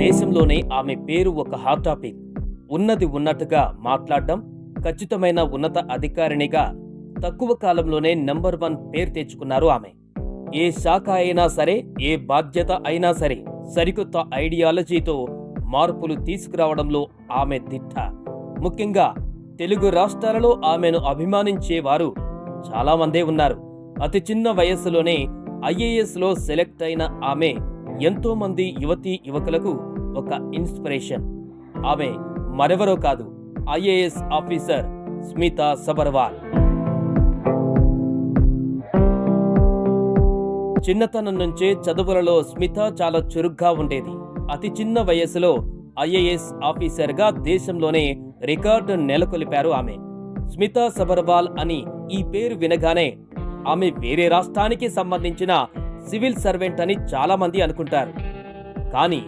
దేశంలోనే ఆమె పేరు ఒక హాట్ టాపిక్. ఉన్నది ఉన్నట్టుగా మాట్లాడడం ఖచ్చితమైన ఉన్నత అధికారినిగా తక్కువ కాలంలోనే నంబర్ వన్ పేరు తెచ్చుకున్నారు ఆమె. ఏ శాఖ అయినా సరే ఏ బాధ్యత అయినా సరే సరికొత్త ఐడియాలజీతో మార్పులు తీసుకురావడంలో ఆమె దిట్ట ముఖ్యంగా తెలుగు రాష్ట్రాలలో ఆమెను అభిమానించేవారు చాలామందే ఉన్నారు. అతి చిన్న వయస్సులోనే ఐఏఎస్లో సెలెక్ట్ అయిన ఆమె ఎంతోమంది యువతీ యువకులకు ఒక ఇన్స్పిరేషన్. ఆమె మరెవరో కాదు ఐఏఎస్ ఆఫీసర్ స్మిత సబర్వాల్. చిన్నతనం నుంచే చదువులలో స్మిత చాలా చురుగ్గా ఉండేది. అతి చిన్న వయసులో ఐఏఎస్ ఆఫీసర్గా దేశంలోనే రికార్డు నెలకొల్పారు ఆమె. స్మిత సబర్వాల్ అని ఈ పేరు వినగానే ఆమె వేరే రాష్ట్రానికి సంబంధించిన సివిల్ సర్వెంట్ అని చాలామంది అనుకుంటారు. కానీ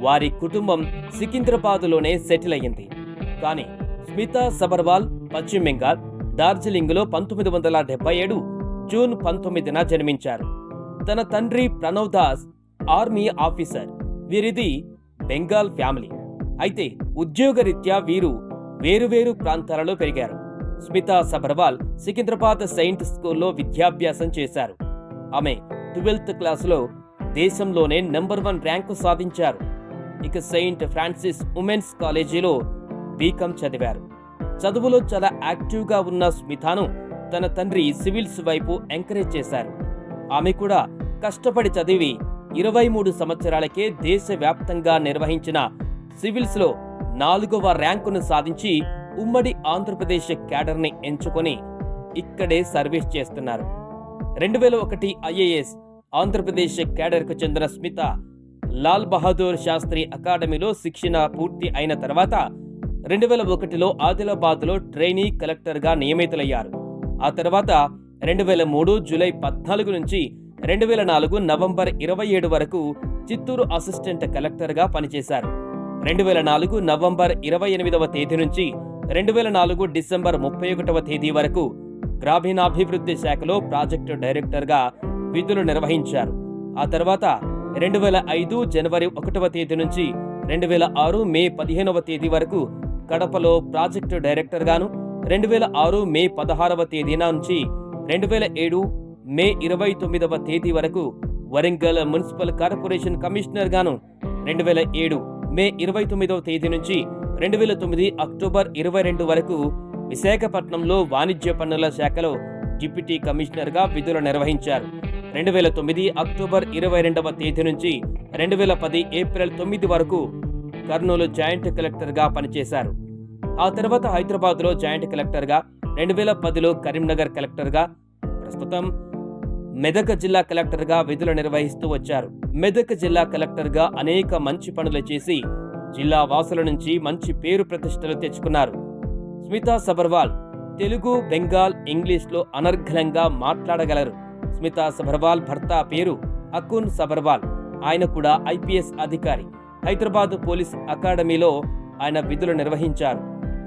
వారి కుటుంబం సికింద్రాబాదులోనే సెటిల్ అయ్యింది. కానీ స్మితా సబర్వాల్ పశ్చిమ బెంగాల్ డార్జిలింగ్లో పంతొమ్మిది వందల డెబ్బై ఏడు జూన్ పంతొమ్మిదిన జన్మించారు. తన తండ్రి ప్రణవ్ దాస్ ఆర్మీ ఆఫీసర్ వీరిది బెంగాల్ ఫ్యామిలీ. అయితే ఉద్యోగరీత్యా వీరు వేరువేరు ప్రాంతాలలో పెరిగారు. స్మితా సబర్వాల్ సికింద్రాబాద్ సెయింట్ స్కూల్లో విద్యాభ్యాసం చేశారు. ఆమె ట్వెల్త్ క్లాసులో దేశంలోనే నెంబర్ వన్ ర్యాంకు సాధించారు. ఇక సెయింట్ ఫ్రాన్సిస్ ఉమెన్స్ కాలేజీలో బీకాం చదివారు. చదువులో చాలా యాక్టివ్గా ఉన్న స్మితాను తన తండ్రి సివిల్స్ వైపు ఎంకరేజ్ చేశారు. ఆమె కూడా కష్టపడి చదివి ఇరవై మూడు సంవత్సరాలకే దేశవ్యాప్తంగా నిర్వహించిన సివిల్స్లో నాలుగవ ర్యాంకును సాధించి ఉమ్మడి ఆంధ్రప్రదేశ్ క్యాడర్ని ఎంచుకొని ఇక్కడే సర్వీస్ చేస్తున్నారు. రెండు వేల ఒకటి ఐఏఎస్ ఆంధ్రప్రదేశ్ క్యాడర్కు చెందిన స్మిత లాల్ బహదూర్ శాస్త్రి అకాడమీలో శిక్షణ పూర్తి అయిన తర్వాత రెండు వేల ఒకటిలో ఆదిలాబాద్లో ట్రైనీ కలెక్టర్గా నియమితులయ్యారు. ఆ తర్వాత రెండు వేల మూడు జూలై పద్నాలుగు నుంచి రెండు వేల నాలుగు నవంబర్ ఇరవై ఏడు వరకు చిత్తూరు అసిస్టెంట్ కలెక్టర్గా పనిచేశారు. రెండు వేల నాలుగు నవంబర్ ఇరవై ఎనిమిదవ తేదీ నుంచి రెండు వేల నాలుగు డిసెంబర్ ముప్పై ఒకటవ తేదీ వరకు గ్రామీణాభివృద్ధి శాఖలో ప్రాజెక్టు డైరెక్టర్గా విధులు నిర్వహించారు. ఆ తర్వాత రెండు వేల ఐదు జనవరి ఒకటవ తేదీ నుంచి రెండు వేల ఆరు మే పదిహేనవ తేదీ వరకు కడపలో ప్రాజెక్టు డైరెక్టర్గాను రెండు వేల ఆరు మే పదహారవ తేదీన నుంచి రెండు వేల ఏడు మే ఇరవై తొమ్మిదవ తేదీ వరకు వరంగల్ మున్సిపల్ కార్పొరేషన్ కమిషనర్గాను రెండు వేల ఏడు మే ఇరవై తొమ్మిదవ తేదీ నుంచి రెండు వేల తొమ్మిది అక్టోబర్ ఇరవై రెండు వరకు విశాఖపట్నంలో వాణిజ్య పన్నుల శాఖలో డిప్యూటీ కమిషనర్గా విధులు నిర్వహించారు. రెండు వేల తొమ్మిది అక్టోబర్ ఇరవై రెండవ తేదీ నుంచి రెండు వేల పది ఏప్రిల్ తొమ్మిది వరకు కర్నూలు జాయింట్ కలెక్టర్గా పనిచేశారు. ఆ తర్వాత హైదరాబాద్లో జాయింట్ కలెక్టర్గా రెండు వేల పదిలో కరీంనగర్ కలెక్టర్గా ప్రస్తుతం మెదక్ జిల్లా కలెక్టర్గా విధులు నిర్వహిస్తూ వచ్చారు. మెదక్ జిల్లా కలెక్టర్గా అనేక మంచి పనులు చేసి జిల్లా వాసుల నుంచి మంచి పేరు ప్రతిష్టలు తెచ్చుకున్నారు. స్మితా సబర్వాల్ తెలుగు బెంగాల్ ఇంగ్లీష్లో అనర్ఘలంగా మాట్లాడగలరు. స్మితా సబర్వాల్ భర్త పేరు అకున్ సబర్వాల్. ఆయన కూడా ఐపీఎస్ అధికారి. హైదరాబాద్ పోలీస్ అకాడమీలో ఆయన విధులు నిర్వహించారు.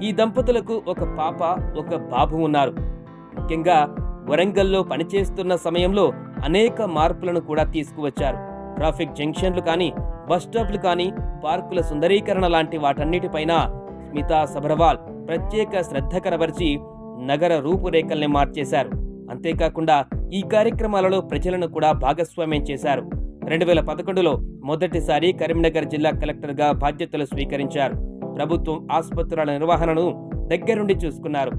ఈ దంపతులకు ఒక పాప ఒక బాబు ఉన్నారు. ముఖ్యంగా వరంగల్లో పనిచేస్తున్న సమయంలో అనేక మార్పులను కూడా తీసుకువచ్చారు. ట్రాఫిక్ జంక్షన్లు కానీ బస్ స్టాప్లు కానీ పార్కుల సుందరీకరణ లాంటి వాటన్నిటిపైన స్మితా సబర్వాల్ ప్రత్యేక శ్రద్ధ కనబరిచి నగర రూపురేఖల్ని మార్చేశారు. అంతేకాకుండా ఈ కార్యక్రమాలలో ప్రజలను కూడా భాగస్వామ్యం చేశారు. రెండు వేల పదకొండులో మొదటిసారి కరీంనగర్ జిల్లా కలెక్టర్గా బాధ్యతలు స్వీకరించారు. ప్రభుత్వం ఆసుపత్రుల నిర్వహణను దగ్గరుండి చూసుకున్నారు.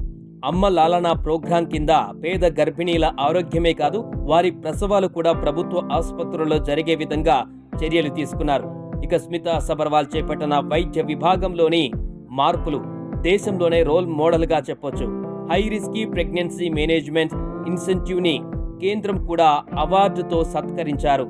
అమ్మ లాలనా ప్రోగ్రాం కింద పేద గర్భిణీల ఆరోగ్యమే కాదు వారి ప్రసవాలు కూడా ప్రభుత్వ ఆసుపత్రుల్లో జరిగే విధంగా చర్యలు తీసుకున్నారు. ఇక స్మితా సబర్వాల్ చేపట్టిన వైద్య విభాగంలోని మార్పులు దేశంలోనే రోల్ మోడల్గా చెప్పొచ్చు. హై రిస్కీ ప్రెగ్నెన్సీ మేనేజ్మెంట్ ఇన్సెంటివ్ని కేంద్రం కూడా అవార్డుతో సత్కరించారు.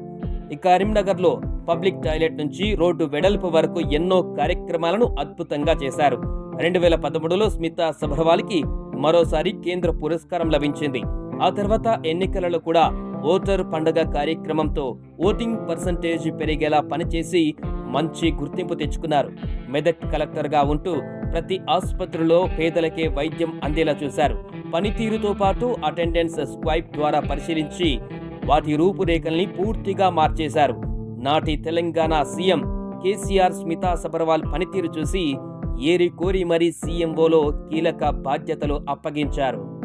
ఈ కరీంనగర్లో పబ్లిక్ టాయిలెట్ నుంచి రోడ్డు వెడల్పు వరకు ఎన్నో కార్యక్రమాలను అద్భుతంగా చేశారు. రెండు వేల పదమూడులో స్మితా సభర్వాల్కి మరోసారి కేంద్ర పురస్కారం లభించింది. ఆ తర్వాత ఎన్నికలలో కూడా ఓటర్ పండగ కార్యక్రమంతో ఓటింగ్ పర్సంటేజ్ పెరిగేలా పనిచేసి మంచి గుర్తింపు తెచ్చుకున్నారు. మెదక్ కలెక్టర్గా ఉంటూ ప్రతి ఆసుపత్రిలో పేదలకే వైద్యం అందేలా చూశారు. పనితీరుతో పాటు అటెండెన్స్ స్క్వైప్ ద్వారా పరిశీలించి వాటి రూపురేఖల్ని పూర్తిగా మార్చేశారు. నాటి తెలంగాణ సీఎం కేసీఆర్ స్మితా సబర్వాల్ పనితీరు చూసి ఏరి కోరి మరీ సీఎంఓలో కీలక బాధ్యతలు అప్పగించారు.